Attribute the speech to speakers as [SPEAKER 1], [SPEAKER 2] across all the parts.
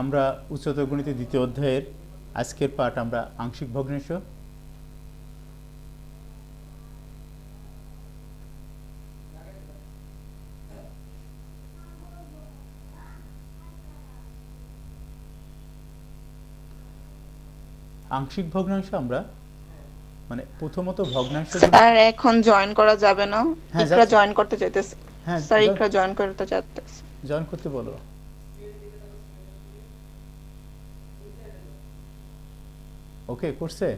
[SPEAKER 1] আমরা উচ্চতর গণিতের দ্বিতীয় অধ্যায়ের আজকের পাঠ আমরা আংশিক ভগ্নাংশ আংশিক ভগ্নাংশ আমরা মানে প্রথমত ভগ্নাংশ
[SPEAKER 2] স্যার এখন জয়েন করা যাবে না।
[SPEAKER 1] হ্যাঁ,
[SPEAKER 2] ইকরা জয়েন করতে চাইতেছে।
[SPEAKER 1] হ্যাঁ
[SPEAKER 2] স্যার ইকরা জয়েন করতে চাইতেছে।
[SPEAKER 1] জয়েন করতে বলো। ওকে করছে?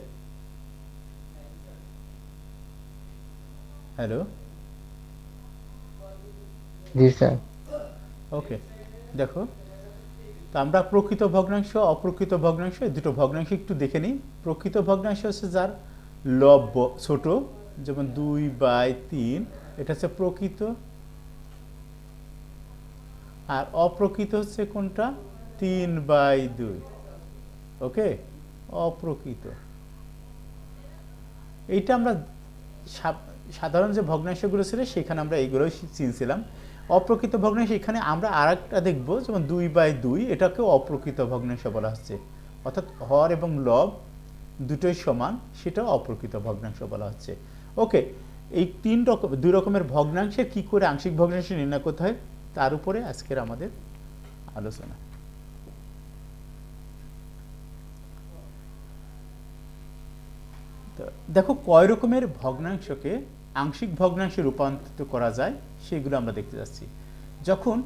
[SPEAKER 1] হ্যালো
[SPEAKER 3] জি স্যার।
[SPEAKER 1] ওকে দেখো। তো আমরা প্রকৃত ভগ্নাংশ অপ্রকৃত ভগ্নাংশ এই দুটো ভগ্নাংশ একটু দেখে নিই। প্রকৃত ভগ্নাংশ হচ্ছে যার লব্য ছোট যেমন দুই বাই তিন এটা হচ্ছে প্রকৃত। আর অপ্রকৃত হচ্ছে কোনটা? তিন বাই দুই। ওকে অপ্রকৃত। এইটা আমরা সাধারণ যে ভগ্নাংশগুলো ছিল, সেখানে আমরা এইগুলোই চিনছিলাম। অপ্রকৃত ভগ্নাংশ, এখানে আমরা আর একটা দেখব, যেমন দুই বাই দুই, এটাকেও অপ্রকৃত ভগ্নাংশ বলা হচ্ছে। অর্থাৎ হর এবং লব দুটোই সমান, সেটাও অপ্রকৃত ভগ্নাংশ বলা হচ্ছে। ওকে, এই তিন রকম, দুই রকমের ভগ্নাংশের কি করে আংশিক ভগ্নাংশ নির্ণয় করতে হয়? তার উপরে আজকের আমাদের আলোচনা। তো দেখো কয় রকমের ভগ্নাংশকে আংশিক ভগ্নাংশে রূপান্তরিত করা যায় সেগুলো আমরা দেখতে যাচ্ছি। যখন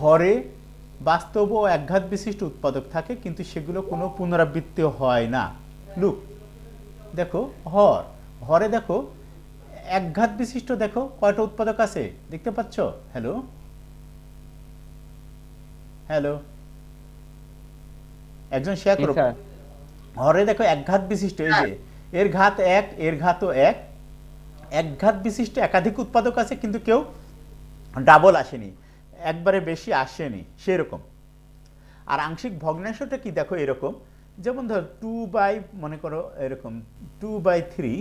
[SPEAKER 1] হরে বাস্তব ও একঘাত বিশিষ্ট উৎপাদক থাকে কিন্তু সেগুলো কোনো পুনরাবৃত্তি হয় না। লুক দেখো হর হরে দেখো একঘাত বিশিষ্ট দেখো কয়টা উৎপাদক আছে দেখতে পাচ্ছ? হ্যালো হ্যালো একজন শেয়ার করো। হরে দেখো একঘাত বিশিষ্ট এই যে এর ঘাত এক, এর ঘাতও এক। একঘাত বিশিষ্ট একাধিক উৎপাদক আছে, কিন্তু কেউ ডাবল আসেনি। একবারে বেশি আসেনি, সেরকম। আর আংশিক ভগ্নাংশটা কি? দেখো এরকম। যেমন ধর টু বাই মনে করো এরকম টু বাই থ্রি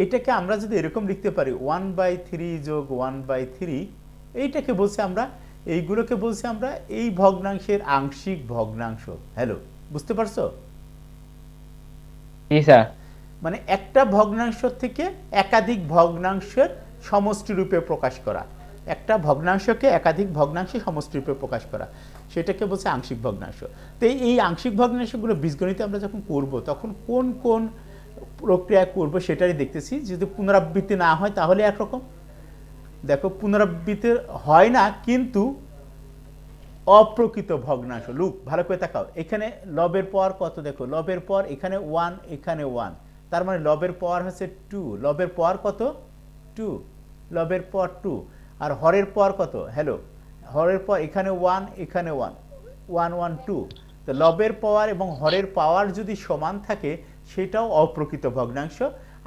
[SPEAKER 1] এইটাকে আমরা যদি এরকম লিখতে পারি ওয়ান বাই থ্রি যোগ ওয়ান বাই থ্রি এইটাকে বলছি আমরা, এইগুলোকে বলছি আমরা এই ভগ্নাংশের আংশিক ভগ্নাংশ। হ্যালো বুঝতে পারছ?
[SPEAKER 3] স্যার
[SPEAKER 1] মানে একটা ভগ্নাংশ থেকে একাধিক ভগ্নাংশের সমষ্টি রূপে প্রকাশ করা। একটা ভগ্নাংশকে একাধিক ভগ্নাংশে সমষ্টি রূপে প্রকাশ করা। সেটাকে বলছে আংশিক ভগ্নাংশ। তো এই আংশিক ভগ্নাংশগুলো বীজগণিতে আমরা যখন করব, তখন কোন কোন প্রক্রিয়া করব সেটাই দেখতেছি। যদি পুনরাবৃত্তি না হয় তাহলে একরকম। দেখো, পুনরাবৃত্তি হয় না, কিন্তু অপ্রকৃত ভগ্নাংশ। লুক, ভালো করে তাকাও। এখানে লবের পর কত? দেখো, লবের পর এখানে ওয়ান এখানে ওয়ান তার মানে লবের পর হচ্ছে টু লবের পর কত? টু লবের পর টু আর হরের পর কত? হ্যালো হরের পর এখানে ওয়ান এখানে ওয়ান ওয়ান ওয়ান টু তো লবের পাওয়ার এবং হরের পাওয়ার যদি সমান থাকে, সেটাও অপ্রকৃত ভগ্নাংশ,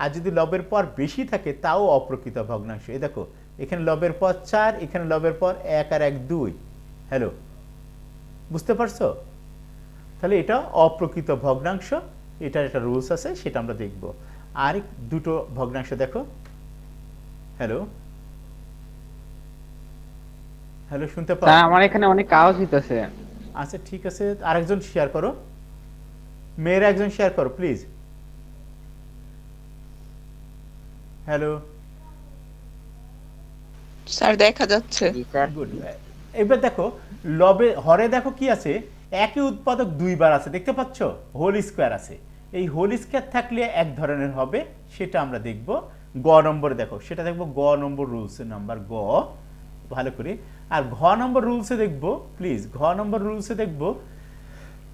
[SPEAKER 1] আর যদি লবের পর বেশি থাকে, তাও অপ্রকৃত ভগ্নাংশ। এই দেখো, এখানে লবের পর চার, এখানে লবের পর এক আর এক দুই হ্যালো বুঝতে পারছ? তাহলে এটা অপ্রকৃত ভগ্নাংশ এটার একটা রুলস আছে সেটা আমরা দেখব। আর দুটো ভগ্নাংশ দেখো। হ্যালো হ্যালো শুনতে পাও?
[SPEAKER 3] স্যার আমার এখানে অনেক আওয়াজ হইতেছে
[SPEAKER 1] আচ্ছা ঠিক আছে আরেকজন শেয়ার করো। মেয়েরা একজন শেয়ার করো প্লিজ হ্যালো
[SPEAKER 2] স্যার দেখা যাচ্ছে।
[SPEAKER 1] গুড এবার দেখো লবে হরে দেখো কি আছে? একই উৎপাদক দুইবার আছে, দেখতে পাচ্ছ? হোল স্কোয়ার আছে। এই হোল স্কোয়ার থাকলে এক ধরনের হবে, সেটা আমরা দেখব। গ নম্বরে দেখো, সেটা দেখব গ নম্বর রুলসের নাম্বার গ, ভালো করে। আর ঘ নম্বর রুলসে দেখব প্লিজ ঘ নম্বর রুলসে দেখব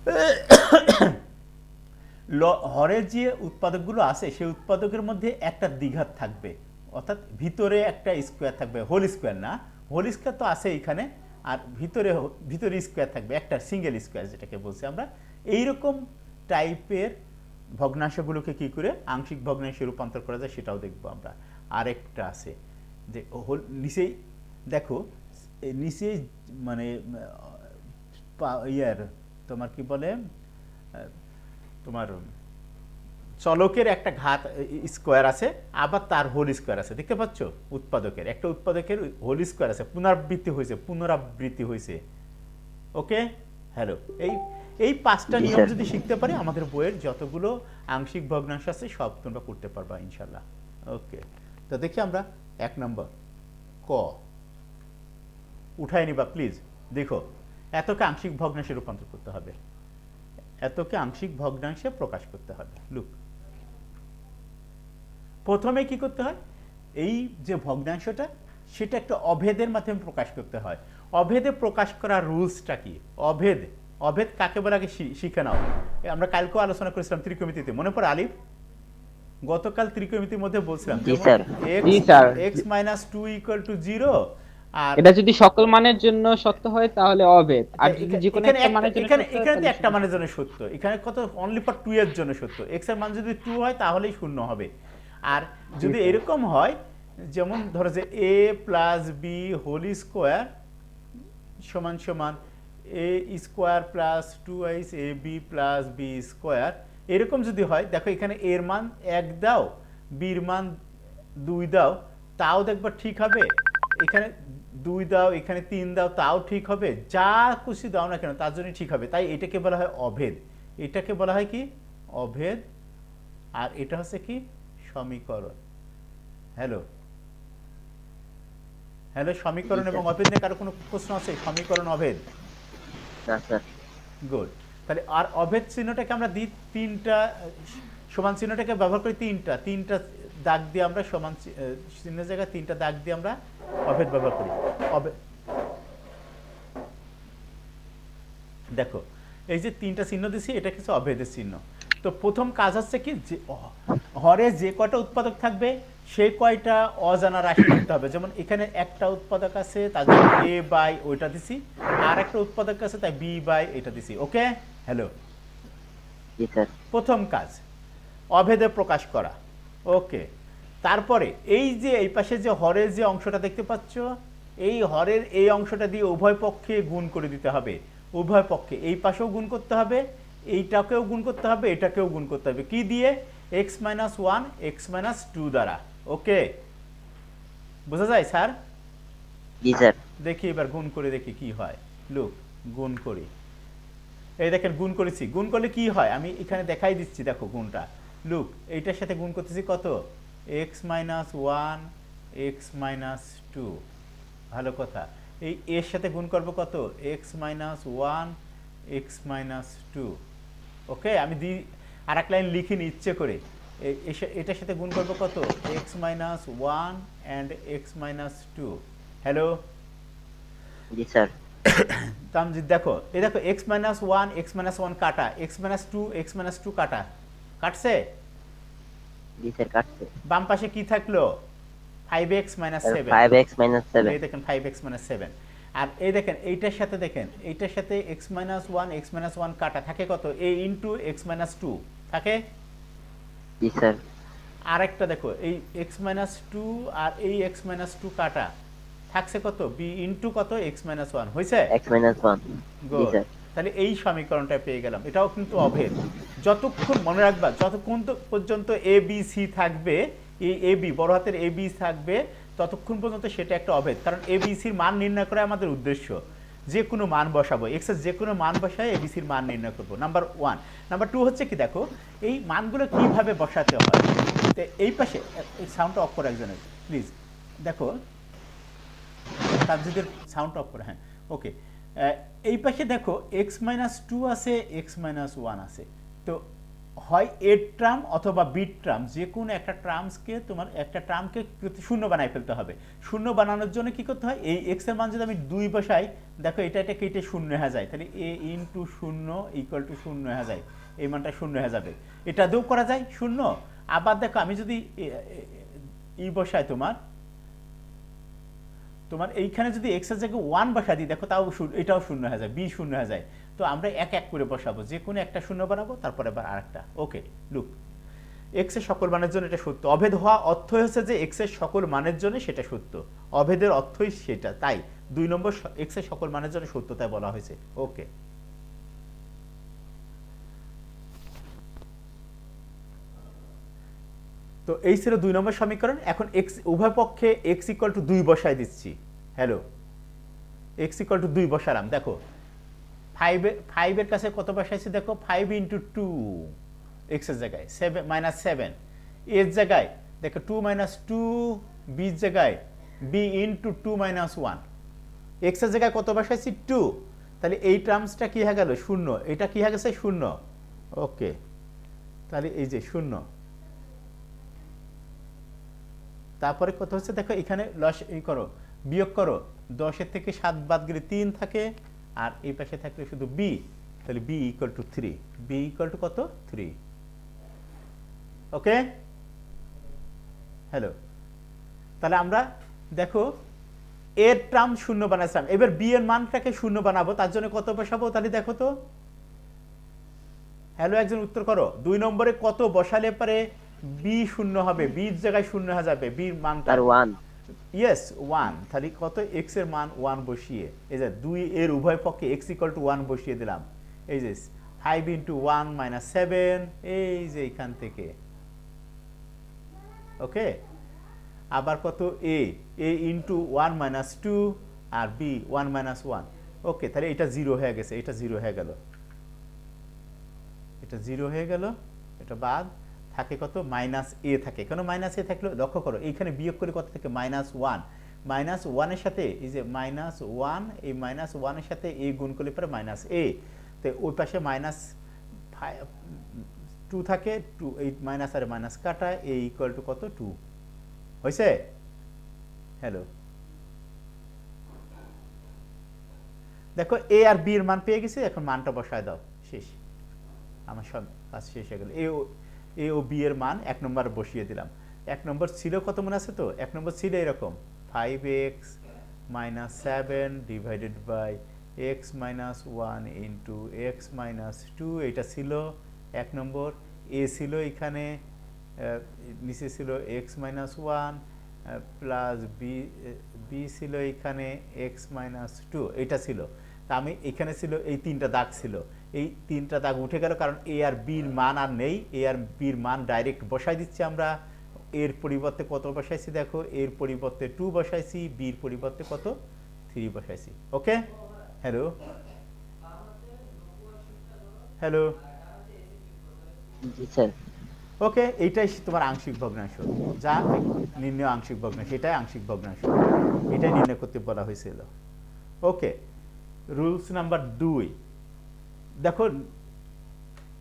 [SPEAKER 1] হরের যে উৎপাদকগুলো আছে, সেই উৎপাদকের মধ্যে একটা দ্বিঘাত থাকবে। অর্থাৎ ভিতরে একটা স্কোয়ার থাকবে, হোল স্কোয়ার না। হোল স্কোয়ার তো আছে এখানে আর ভিতরে ভিতরে স্কোয়ার থাকবে, একটা সিঙ্গেল স্কোয়ার যেটাকে বলছি আমরা। এইরকম টাইপের ভগ্নাংশগুলোকে কি করে আংশিক ভগ্নাংশে রূপান্তর করা যায় সেটাও দেখব আমরা। আরেকটা আছে যে হোল, নিচেই, দেখো নিচেই মানে ইয়ার, তোমার কি বলে তোমার চলকের একটা ঘাত স্কোয়ার আছে আবার তার হোল স্কোয়ার আছে। দেখতে পাচ্ছ? উৎপাদকের। একটা উৎপাদকের হোল স্কোয়ার আছে। পুনরাবৃত্তি হয়েছে পুনরাবৃত্তি হয়েছে। ওকে? হ্যালো। এই এই পাঁচটা নিয়ম যদি শিখতে পারি আমাদের বইয়ের যতগুলো আংশিক ভগ্নাংশ আছে সব তোমরা করতে পারবা ইনশাল্লাহ ওকে। তো দেখি আমরা এক নম্বর। ক। উঠাই নিবা প্লিজ। দেখো এতকে আংশিক ভগ্নাংশে রূপান্তর করতে হবে। এতকে আংশিক ভগ্নাংশে প্রকাশ করতে হবে। লুক। প্রথমে কি করতে হয়? এই যে ভগ্নাংশটা সেটা একটা অভেদের মাধ্যমে প্রকাশ করতে হয়। অভেদে প্রকাশ করার রুলসটা কি? অভেদ। অভেদ কাকে বলে? আগে শিখে নাও। আমরা কালকেও আলোচনা করেছিলাম ত্রিকোণমিতিতে মনে পড়ে আলিফ? গতকাল ত্রিকোণমিতির মধ্যে বলছিলাম।
[SPEAKER 4] জি, sir.
[SPEAKER 3] G, sir.
[SPEAKER 1] X minus two equal to zero আর
[SPEAKER 3] এটা যদি সকল মানের জন্য সত্য হয় তাহলে অভেদ। আর যদি
[SPEAKER 1] এখানে-
[SPEAKER 3] যে কোনো
[SPEAKER 1] এখানে
[SPEAKER 3] একটা মানের জন্য
[SPEAKER 1] এখানে
[SPEAKER 3] সত্য
[SPEAKER 1] এখানে তো একটা মানের জন্য সত্য। এখানে কত? অনলি ফর টু এর জন্য সত্য। এক্সের মান যদি টু হয় তাহলেই শূন্য হবে। আর যদি এরকম হয় যেমন ধরো যে a plus b whole square সমান সমান এ square plus two ice a b plus b square এরকম যদি হয় দেখো এখানে এর মান এক দাও বির মান দুই দাও তাও দেখবা ঠিক হবে। এখানে দুই দাও এখানে তিন দাও তাও ঠিক হবে। যা খুশি দাও না কেন তার জন্য ঠিক হবে। তাই এটাকে বলা হয় অভেদ। এটাকে বলা হয় কি? অভেদ। আর এটা হচ্ছে কি? সমীকরণ। হ্যালো হ্যালো সমীকরণ এবং অভেদ নিয়ে কারও কোনো প্রশ্ন আছে? সমীকরণ অভেদ? গুড তাহলে আর অভেদ চিহ্নটাকে আমরা দিই তিনটা সমান চিহ্নটাকে ব্যবহার করি তিনটা। তিনটা দাগ দিয়ে আমরা সমান চিহ্নের জায়গায় তিনটা দাগ দিয়ে আমরা অভেদ ব্যবহার করি। অভেদ দেখো এই যে তিনটা চিহ্ন দিছি এটা কিছু অভেদের চিহ্ন। তো প্রথম কাজ হচ্ছে কি যে হরে যে কয়টা উৎপাদক থাকবে সেই কয়টা অজানা রাশি লিখতে হবে। যেমন এখানে একটা উৎপাদক আছে তার জন্য এ বাই ওইটা দিছি। আর একটা উৎপাদক আছে তাই বি বাই এটা দিছি। ওকে? হ্যালো প্রথম কাজ অভেদে প্রকাশ করা। ওকে? তারপরে এই যে এই পাশে যে হরের যে অংশটা দেখতে পাচ্ছ এই হরের এই অংশটা দিয়ে উভয় পক্ষে গুণ করে দিতে হবে। উভয় পক্ষে এই পাশেও গুণ করতে হবে এইটাকেও গুণ করতে হবে এটাকেও গুণ করতে হবে। কি দিয়ে? X minus one x minus two দ্বারা। ওকে বোঝা যায় স্যার? দেখি এবার গুণ করে দেখি কি হয়। লুক গুণ করি। এই দেখেন গুণ করেছি। গুণ করলে কি হয়? আমি এখানে দেখাই দিচ্ছি দেখো গুণটা। লুক এইটার সাথে গুণ করতেছি কত? X minus one x minus two ভালো কথা। এই এর সাথে গুণ করব কত? X minus one x minus two okay? আমি দি আর এক লাইন লিখিনি ইচ্ছে করে। এটার সাথে গুণ করব কত? X minus one and x minus two hello
[SPEAKER 4] sir.
[SPEAKER 1] Tamjid দেখো এই দেখো x minus one x minus one কাটা। X minus two x minus two কাটা। কাটছে? বাম পাশে কি থাকল? Five x minus seven
[SPEAKER 4] five x minus seven
[SPEAKER 1] দেখেন ফাইভ এক্স মাইনাস সেভেন আর এই দেখেন এইটার সাথে দেখেন এইটার সাথে x minus one x minus one কাটা থাকে কত? A into x minus two থাকে?
[SPEAKER 4] জি স্যার।
[SPEAKER 1] আর একটা দেখো এই এক্স মাইনাস টু আর এই এক্স মাইনাস টু কাটা থাকছে কত? বি ইন্টু কত? এক্স মাইনাস ওয়ান হয়েছে তাহলে এই সমীকরণটা পেয়ে গেলাম এটাও কিন্তু অভেদ। যতক্ষণ মনে রাখবা যতক্ষণ পর্যন্ত এ বি সি থাকবে এই এ বি বড় হাতের এ বি থাকবে ততক্ষণ পর্যন্ত সেটা একটা অভেদ। কারণ এ বি সির মান নির্ণয় করা আমাদের উদ্দেশ্য। যে কোনো মান বসাবো। এক্সের যে কোনো মান বসায় এ বি সির মান নির্ণয় করব। নাম্বার ওয়ান নাম্বার টু হচ্ছে কি, দেখো, এই মানগুলো কীভাবে বসাতে হয়? তো এই পাশে, এই সাউন্ডটা অফ করো একজনের প্লিজ দেখো তাবজিদের সাউন্ড অফ করে হ্যাঁ। ওকে এই পাশে দেখো এক্স মাইনাস টু আছে এক্স মাইনাস ওয়ান আছে। তো হয় এর ট্রাম অথবা বিট ট্রাম, যে কোনো একটা ট্রামসকে তোমার একটা ট্রামকে শূন্য বানাই ফেলতে হবে। শূন্য বানানোর জন্য কি করতে হয়? এই এক্সের মান যদি আমি দুই বসাই, দেখো এটা এটা কেটে শূন্য হয়ে যায়। তাহলে এ ইন্টু শূন্য ইকুয়াল টু শূন্য হয়ে যায়। এই মানটা শূন্য হয়ে যাবে। এটা দিয়েও করা যায়, শূন্য। আবার দেখো, আমি যদি এ- এ- ই বসাই তোমার তোমার এইখানে যদি এক্সের জায়গায় ওয়ান বসা দিই, দেখো তাও এটাও শূন্য হয়ে যায় বি শূন্য হয়ে যায়। তো আমরা এক এক করে বসাবো। যে কোনো একটা শূন্য বানাবো, তারপরে আবার আরেকটা। ওকে লুক এক্সের সকল মানের জন্য এটা সত্য। অভেদ হওয়া অর্থ হচ্ছে যে এক্সের সকল মানের জন্য সেটা সত্য। অভেদের অর্থই সেটা, তাই। দুই নম্বর এক্সের সকল মানের জন্য সত্যতায় বলা হয়েছে। ওকে। তো এই ছিল দুই নম্বর সমীকরণ। এখন এক্স উভয় পক্ষে এক্স ইকুয়াল টু দুই বসায় দিচ্ছি। হ্যালো এক্স ইকুয়াল টু দুই বসালাম। দেখো ফাইভের ফাইভের কাছে কত বসাইছি দেখো? ফাইভ ইন্টু টু এক্সের জায়গায় সেভেন মাইনাস সেভেন এর জায়গায়, দেখো টু মাইনাস টু বির জায়গায় b into two minus one এক্সের জায়গায় কত বসাইছি টু তাহলে এই টার্মসটা কি হয়ে গেল? শূন্য। এটা কি হয়ে গেছে? শূন্য। ওকে তাহলে এই যে শূন্য। তারপরে কত হচ্ছে? দেখো এখানে লস এই করো, বিয়োগ করো। দশের থেকে সাত বাদ গেলে তিন থাকে। আর এই পাশে থাকলে শুধু বি তাহলে b equal to three b equal to কত? থ্রি ওকে হ্যালো তাহলে আমরা দেখো, এর টার্ম শূন্য বানাইছিলাম। এবার বি এর মানটাকে শূন্য বানাবো, তার জন্য কত বসাবো? তাহলে দেখো তো। হ্যালো একজন উত্তর করো। দুই নম্বরে কত বসালে পারে বি শূন্য হবে? বির জায়গায় শূন্য হয়ে যাবে। বির মানটা
[SPEAKER 4] ওয়ান
[SPEAKER 1] ইয়েস ওয়ান তাহলে কত? এক্সের মান ওয়ান বসিয়ে। এই যে দুই এর উভয় পক্ষে এক্স ইকাল টু ওয়ান বসিয়ে দিলাম। এই যে five into one minus seven এই যে এখান থেকে। ওকে আবার কত? A a into one minus two R b one minus one okay তাহলে এটা জিরো হয়ে গেছে, এটা জিরো হয়ে গেল। এটা জিরো হয়ে গেল, এটা বাদ। থাকে কত? মাইনাস এ থাকে। কেন মাইনাস এ থাকলে? লক্ষ্য করো, এইখানে বিয়োগ করে কত থাকে? Minus one. মাইনাস ওয়ানের সাথে, এই যে মাইনাস ওয়ান, এই মাইনাস ওয়ানের সাথে এ গুণ করলে পরে মাইনাস এ। তো ওই পাশে মাইনাস টু থাকে, টু, এই মাইনাস আর মাইনাস কাটা এ ইকুয়াল টু কত? টু। হয়েছে হ্যালো দেখো, এ আর বি এর মান পেয়ে গেছি, এখন মানটা বসায় দাও। শেষ। আমার সব কাজ শেষ হয়ে গেল। এ এ ও বি এর মান এক নম্বর বসিয়ে দিলাম। এক নম্বর ছিল কত মনে আছে তো? এক নম্বর ছিল এরকম। Five x minus seven divided by x minus one into x minus two এটা ছিল এক নম্বর। এ ছিল এখানে নিচে ছিল x minus one plus b b ছিল এখানে এক্স মাইনাস টু এটা ছিল। তা আমি এখানে ছিল, এই তিনটা দাগ ছিল। এই তিনটা দাগ উঠে গেল কারণ এ আর বির মান আর নেই। এ আর বির মান ডাইরেক্ট বসাই দিচ্ছি আমরা। এর পরিবর্তে কত বসাইছি দেখো? এর পরিবর্তে টু বসাইছি বির পরিবর্তে কত? থ্রি বসাইছি। ওকে হ্যালো হ্যালো ওকে এইটাই তোমার আংশিক ভগ্নাংশ। যা নির্ণয় আংশিক ভগ্নাংশ এটাই আংশিক ভগ্নাংশ। এটাই নির্ণয় করতে বলা হয়েছিল। ওকে রুলস নাম্বার দুই দেখো,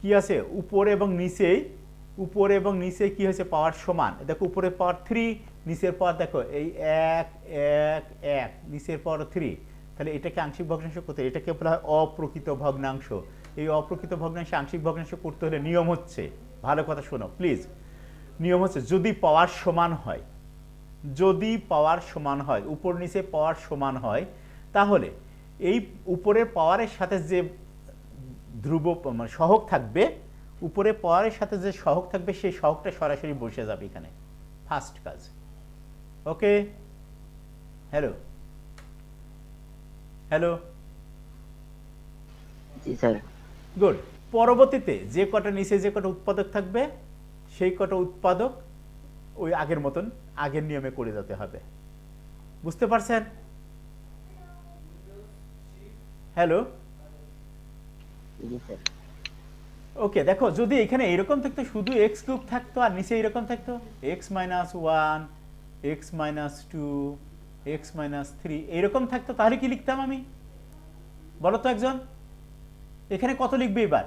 [SPEAKER 1] কি আছে? উপরে এবং নিচেই, উপরে এবং নিচে কি হয়েছে? পাওয়ার সমান। দেখো, উপরে পাওয়ার থ্রি নিচের পাওয়ার দেখো, এই এক এক এক, নিচের পাওয়ার থ্রি তাহলে এটাকে আংশিক ভগ্নাংশ করতে এটাকে বলা হয় অপ্রকৃত ভগ্নাংশ। এই অপ্রকৃত ভগ্নাংশে আংশিক ভগ্নাংশ করতে হলে নিয়ম হচ্ছে। ভালো কথা শোনো প্লিজ নিয়ম হচ্ছে যদি পাওয়ার সমান হয়, যদি পাওয়ার সমান হয়, উপর নিচে পাওয়ার সমান হয়, তাহলে এই উপরের পাওয়ারের সাথে যে ধ্রুব মানে সহগ থাকবে উপরে পাওয়ারের সাথে যে সহগ থাকবে সেই সহগটা সরাসরি বসে যাবে এখানে ফার্স্ট কাজ। ওকে হ্যালো হ্যালো
[SPEAKER 4] জি স্যার।
[SPEAKER 1] গুড পরবর্তীতে যে কটা নিচে যে কটা উৎপাদক থাকবে সেই কটা উৎপাদক ওই আগের মতন আগের নিয়মে করে যেতে হবে। বুঝতে পারছেন? হ্যালো ওকে দেখো যদি এখানে এরকম থাকতো শুধু এক্স কিউব থাকতো আর নিচে এরকম থাকতো? X minus one x minus two x minus three এরকম থাকতো তাহলে কি লিখতাম আমি? বলো তো একজন। এখানে কত লিখবে এবার?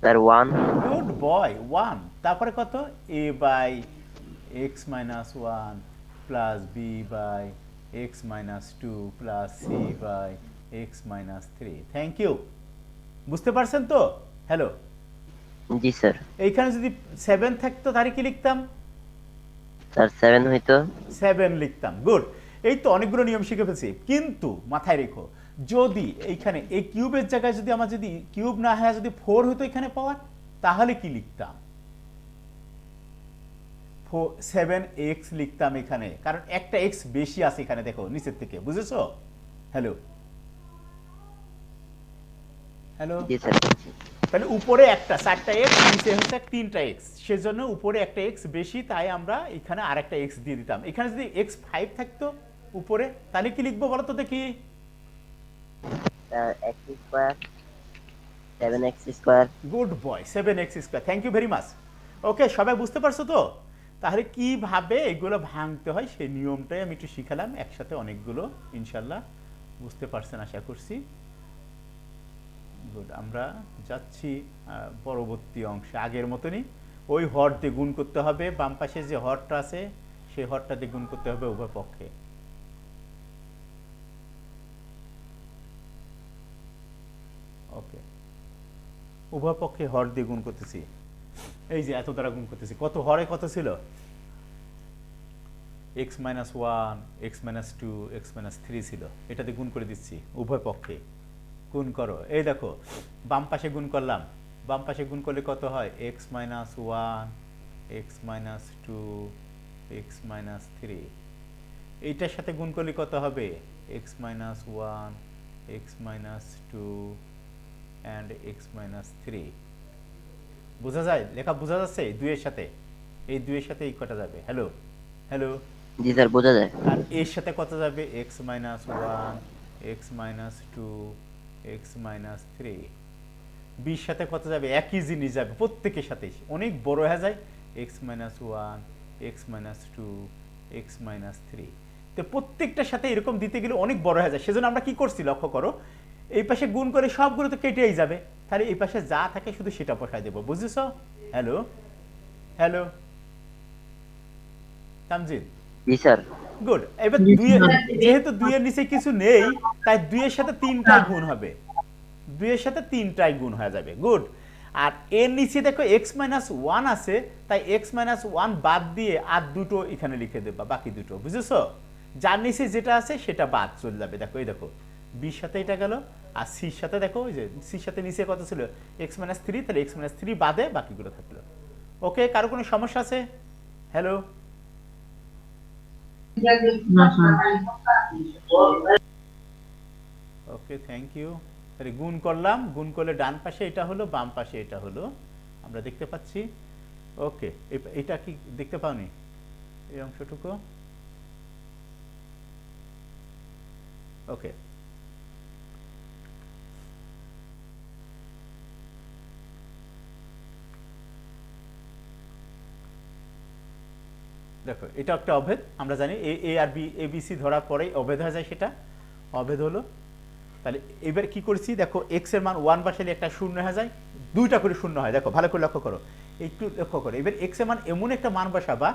[SPEAKER 4] Sir one
[SPEAKER 1] good boy one তারপরে কত? A by x minus one plus b by x minus two plus c by x minus three thank you বুঝতে পারছেন তো? হ্যালো
[SPEAKER 4] জি স্যার।
[SPEAKER 1] এইখানে যদি সেভেন থাকতো তাহলে কি লিখতাম?
[SPEAKER 4] স্যার সেভেন হইতো।
[SPEAKER 1] সেভেন লিখতাম। গুড এই তো অনেকগুলো নিয়ম শিখে ফেলছি। কিন্তু মাথায় রেখো যদি এইখানে এই কিউবের জায়গায় যদি আমার যদি কিউব না হয় যদি ফোর হতো এখানে পাওয়ার তাহলে কি লিখতাম? সেভেন এক্স লিখতাম এখানে। কারণ একটা এক্স বেশি আছে এখানে দেখো নিচের থেকে। বুঝেছ? হ্যালো হ্যালো তাহলে উপরে একটা চারটা এক্স নিচে হচ্ছে তিনটা এক্স সেজন্য উপরে একটা এক্স বেশি তাই আমরা এখানে আরেকটা এক্স দিয়ে দিতাম। এখানে যদি এক্স ফাইভ থাকতো উপরে তাহলে কি লিখব বলো তো দেখি? Good boy seven x square thank you very much okay সবাই বুঝতে পারছ তো? তাহলে কীভাবে এগুলো ভাঙতে হয় সেই নিয়মটাই আমি একটু শিখালাম। একসাথে অনেকগুলো ইনশাল্লাহ। বুঝতে পারছেন আশা করছি। গুড আমরা যাচ্ছি পরবর্তী অংশে। আগের মতনই ওই হর দিয়ে গুণ করতে হবে। বাম পাশে যে হরটা আছে, সেই হরটা দিয়ে গুণ করতে হবে উভয় পক্ষে। ওকে উভয় পক্ষে হর দিয়ে গুণ করতেছি। এই যে এত দ্বারা গুণ করতেছি। কত হরে কত ছিল? X minus one x minus two x minus three ছিল। এটাতে গুণ করে দিচ্ছি উভয় পক্ষে। গুণ করো। এই দেখো বাম পাশে গুণ করলাম। বাম পাশে গুণ করলে কত হয়? X minus one x minus two x minus three এইটার সাথে গুণ করলে কত হবে? X minus one x minus two and x minus three বোঝা যায়? লেখা বোঝা যাচ্ছে দুইয়ের সাথে? এই দুইয়ের সাথে এই কটা যাবে? হ্যালো হ্যালো
[SPEAKER 4] জি স্যার বোঝা যায়।
[SPEAKER 1] আর এর সাথে কত যাবে? X minus one x minus two x minus three বির সাথে কত যাবে? একই জিনিস যাবে, প্রত্যেকের সাথে অনেক বড় হয়ে যায়। X minus one x minus two x minus three তো প্রত্যেকটার সাথে এরকম দিতে গেলে অনেক বড় হয়ে যায়। সেজন্য আমরা কি করছি? লক্ষ্য করো, এই পাশে গুণ করে সবগুলো তো কেটেই যাবে। তাহলে এই পাশে যা থাকে শুধু সেটা বসায় দেবো। বুঝেছ? Hello hello Tamjid?
[SPEAKER 4] জি স্যার।
[SPEAKER 1] গুড এবার দুইয়ের যেহেতু দুইয়ের নিচে কিছু নেই তাই দুইয়ের সাথে তিনটাই গুণ হবে। দুইয়ের সাথে তিনটাই গুণ হয়ে যাবে। গুড আর এর নিচে দেখো এক্স মাইনাস ওয়ান আছে তাই এক্স মাইনাস ওয়ান বাদ দিয়ে আর দুটো এখানে লিখে দেবা বাকি দুটো। বুঝেছ? যার নিচে যেটা আছে সেটা বাদ চলে যাবে। দেখো এই দেখো। বির সাথে এটা গেল আর সির সাথে দেখো ওই যে সির সাথে নিচে কত ছিল? এক্স মাইনাস থ্রি তাহলে এক্স মাইনাস থ্রি বাদে বাকিগুলো থাকল। ওকে কারও কোনো সমস্যা আছে? হ্যালো ওকে থ্যাংক ইউ তাহলে গুণ করলাম, গুণ করলে ডান পাশে এটা হলো, বাম পাশে এটা হলো। আমরা দেখতে পাচ্ছি। ওকে এটা কি দেখতে পাওনি? এই অংশটুকু? ওকে দেখো, এটা একটা অভেদ, আমরা জানি এ এ আর বি এ বি সি ধরার পরেই অভেদ হয়ে যায় সেটা। অভেদ হলো, তাহলে এবার কি করছি? দেখো এক্সের মান ওয়ান বসালে একটা শূন্য হয়ে যায়, দুইটা করে শূন্য হয়। দেখো, ভালো করে লক্ষ্য করো, একটু লক্ষ্য করো। এবার এক্সের মান এমন একটা মান বসাবা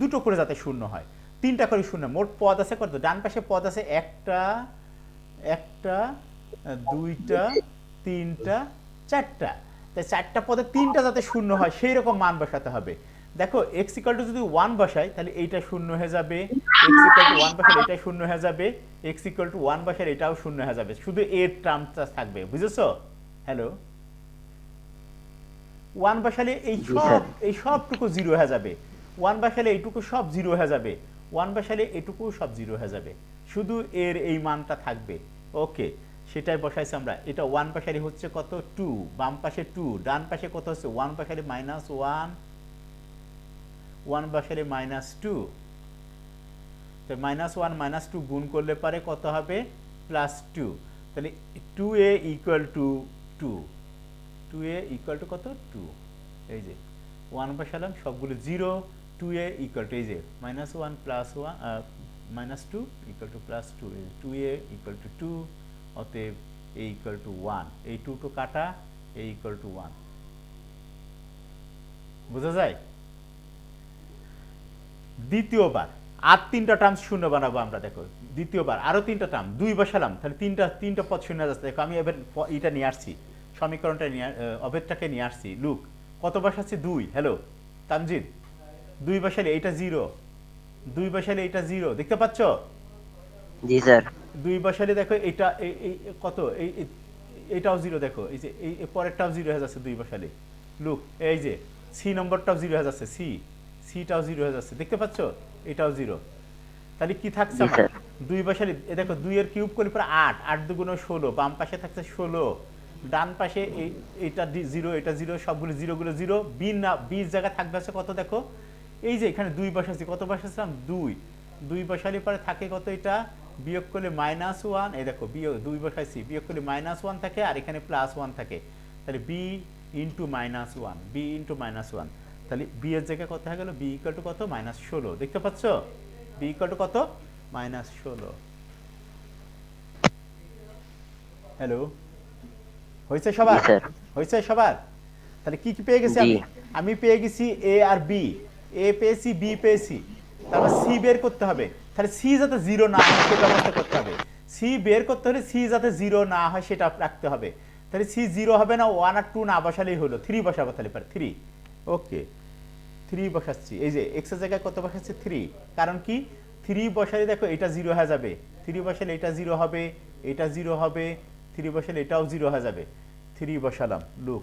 [SPEAKER 1] দুটো করে যাতে শূন্য হয়, তিনটা করে শূন্য, মোট পদ আছে কত? ডান পাশে পদ আছে একটা একটা, দুইটা, তিনটা, চারটা। তাই চারটা পদে তিনটা যাতে শূন্য হয়, সেই রকম মান বসাতে হবে। দেখো এক্স ইকাল টু যদি ওয়ান বসাই তাহলে এইটা শূন্য হয়ে যাবে। এক্স ইকাল টু ওয়ান বসালে এটা শূন্য হয়ে যাবে। এক্স ইকাল টু ওয়ান বসালে এটাও শূন্য হয়ে যাবে। শুধু এর টার্মটা থাকবে বুঝেছ? হ্যালো ওয়ান বসালে এই সব এই সবটুকু জিরো হয়ে যাবে। ওয়ান বসালে এইটুকু সব জিরো হয়ে যাবে। ওয়ান বসালে এটুকু সব জিরো হয়ে যাবে। শুধু এর এই মানটা থাকবে। ওকে সেটাই বসাইছি আমরা। এটা ওয়ান পাশারি হচ্ছে কত? টু বাম পাশে টু ডান পাশে কত হচ্ছে? One পাশারি minus one one পাশারি minus two তো মাইনাস ওয়ান মাইনাস টু গুণ করলে পারে কত হবে? প্লাস টু তাহলে two A equal two two two A equal to কত? টু এই যে ওয়ান বসালাম সবগুলো জিরো টু এ ইকুয়াল টু এই যে minus one plus one minus two equal two plus two এই টু এ ইকুয়াল টু টু অতএব এ ইকুয়াল টু ওয়ান এই টু টু কাটা এ ইকুয়াল টু ওয়ান বোঝা যায়? দ্বিতীয়বার আর তিনটা টার্ম শূন্য বানাবো আমরা দেখো দ্বিতীয়বার আরও তিনটা টার্ম দুই বসালাম তাহলে তিনটা তিনটা পদ শূন্য যাচ্ছে। দেখো আমি এবার এটা নিয়ে আসছি সমীকরণটা নিয়ে অভেদটাকে নিয়ে আসছি। লুক কত বসাচ্ছি? দুই হ্যালো তামজিদ দুই বসালে এইটা জিরো দুই বসালে এইটা জিরো দেখতে পাচ্ছ?
[SPEAKER 4] জি স্যার।
[SPEAKER 1] দুই বসালে দেখো এটা এই- কত? এই এইটাও জিরো দেখো এই যে এই এই পরেরটাও জিরো হয়ে যাচ্ছে দুই বসালে। লুক এই যে সি নম্বরটাও জিরো হয়ে যাচ্ছে সি সিটাও জিরো হয়ে যাচ্ছে। দেখতে পাচ্ছ? এটাও জিরো। তাহলে কি থাকছে। দুই বসালে এ দেখো দুইয়ের কিউব করলে পরে আট আট দুগুণ ষোলো বাম পাশে থাকছে ষোলো। ডান পাশে এই এইটা জিরো এটা জিরো সবগুলো জিরোগুলো জিরো। বি না বিশ জায়গা থাকবে আছে কত দেখো? এই যে এখানে দুই বসাচ্ছি কত বসাচ্ছিলাম দুই। দুই বসালে পরে থাকে কত এটা? বিয়োগ করলে মাইনাস ওয়ান। এই দেখো বিয়োগ দুই বসাইছি বিয়োগ করলে মাইনাস ওয়ান থাকে আর এখানে প্লাস ওয়ান থাকে। তাহলে b into minus one b into minus one. তাহলে বি এর জায়গায় কত হয়ে গেল? বি ইকাল টু কত? মাইনাস ষোলো। দেখতে পাচ্ছ? বি ইকাল টু কত? মাইনাস ষোলো। হ্যালো হয়েছে সবার? হয়েছে সবার? তাহলে কি কি পেয়ে গেছি আমি? আমি পেয়ে গেছি এ আর বি এ পেয়েছি বি পেয়েছি। তারপর সি বের করতে হবে। তাহলে সি যাতে জিরো না হয় সেটা ব্যবস্থা করতে হবে। সি বের করতে হলে সি যাতে জিরো না হয় সেটা রাখতে হবে। তাহলে সি জিরো হবে না ওয়ান আর টু না বসালেই হলো। থ্রি বসাবো তাহলে পারে থ্রি ওকে। থ্রি বসাচ্ছি। এই যে এক্সের জায়গায় কত বসাচ্ছি? থ্রি কারণ কি? থ্রি বসালে দেখো এটা জিরো হয়ে যাবে। থ্রি বসালে এটা জিরো হবে, এটা জিরো হবে থ্রি বসালে এটাও জিরো হয়ে যাবে। থ্রি বসালাম। লুক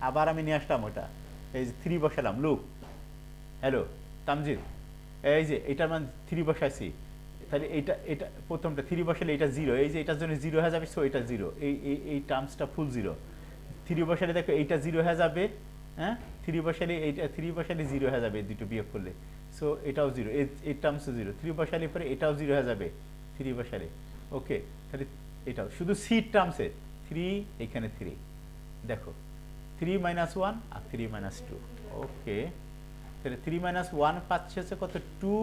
[SPEAKER 1] আবার আমি নিয়ে আসলাম ওটা। এই যে থ্রি বসালাম। Look hello Tamjid. এই যে এটার মান থ্রি বসাইছি। তাহলে এটা এটা প্রথমটা থ্রি বসালে এটা জিরো এই যে এটার জন্য জিরো হয়ে যাবে সো এটা জিরো এই এই টার্মসটা ফুল জিরো থ্রি বসালে দেখো এইটা জিরো হয়ে যাবে হ্যাঁ? থ্রি বসালে এইটা, থ্রি বসালে জিরো হয়ে যাবে দুটো বিয়োগ করলে। সো এটাও জিরো, এই টার্মসও জিরো। থ্রি বসালে পরে এটাও জিরো হয়ে যাবে, থ্রি বসালে। ওকে তাহলে এটাও, শুধু সি টার্মসে থ্রি এখানে থ্রি দেখো থ্রি মাইনাস ওয়ান আর থ্রি মাইনাস টু ওকে তাহলে থ্রি মাইনাস ওয়ান পাচ্ছি হচ্ছে কত? টু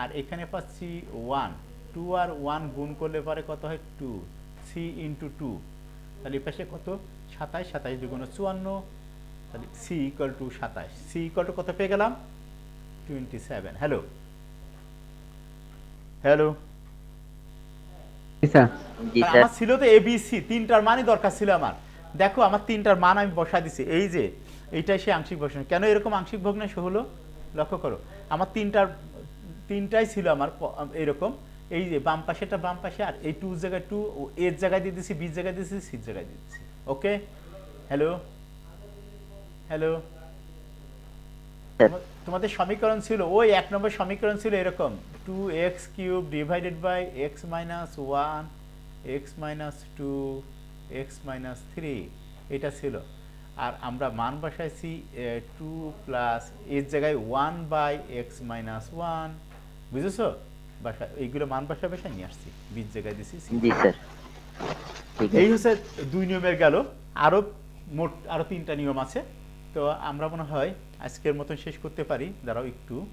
[SPEAKER 1] আর এখানে পাচ্ছি ওয়ান টু আর ওয়ান গুণ করলে পরে কত হয়? টু সি ইন্টু টু তাহলে এই পাশে কত? সাতাইশ সাতাইশ দুগুণ চুয়ান্ন তাহলে সি ইকুয়াল টু সাতাইশ সি ইকুয়াল টু কত পেয়ে গেলাম? টোয়েন্টি সেভেন হ্যালো হ্যালো আমার ছিল তো এবিসি তিনটার মানই দরকার ছিল আমার। দেখো আমার তিনটার মান আমি বসাই দিছি। এই যে এইটাই সে আংশিক ভগ্নাংশ। কেন এরকম আংশিক ভগ্নাংশ হলো? লক্ষ্য করো আমার তিনটার তিনটাই ছিল আমার এরকম। এই যে বাম পাশেটা বাম পাশে আর এই টু জায়গায় টু এর জায়গায় দিয়ে দিছি বির জায়গায় দিয়েছি সির জায়গায় দিয়ে দিছি। ওকে হ্যালো হ্যালো তোমাদের সমীকরণ ছিল ওই এক নম্বর সমীকরণ ছিল এরকম two x cube divided by x minus one x minus two x minus three এটা ছিল। আর আমরা মান বসাইছি টু প্লাস এর জায়গায় one by x minus one বুঝেছ? বাসা এইগুলো মান বসা বসা নিয়ে আসছি বীজ জায়গায় দিছি
[SPEAKER 4] জি স্যার। ঠিক
[SPEAKER 1] এই হচ্ছে দুই নিয়মের গেল। আরও মোট, আরও তিনটা নিয়ম আছে। তো আমরা মনে হয় আজকের মতন শেষ করতে পারি। দাঁড়াও একটু।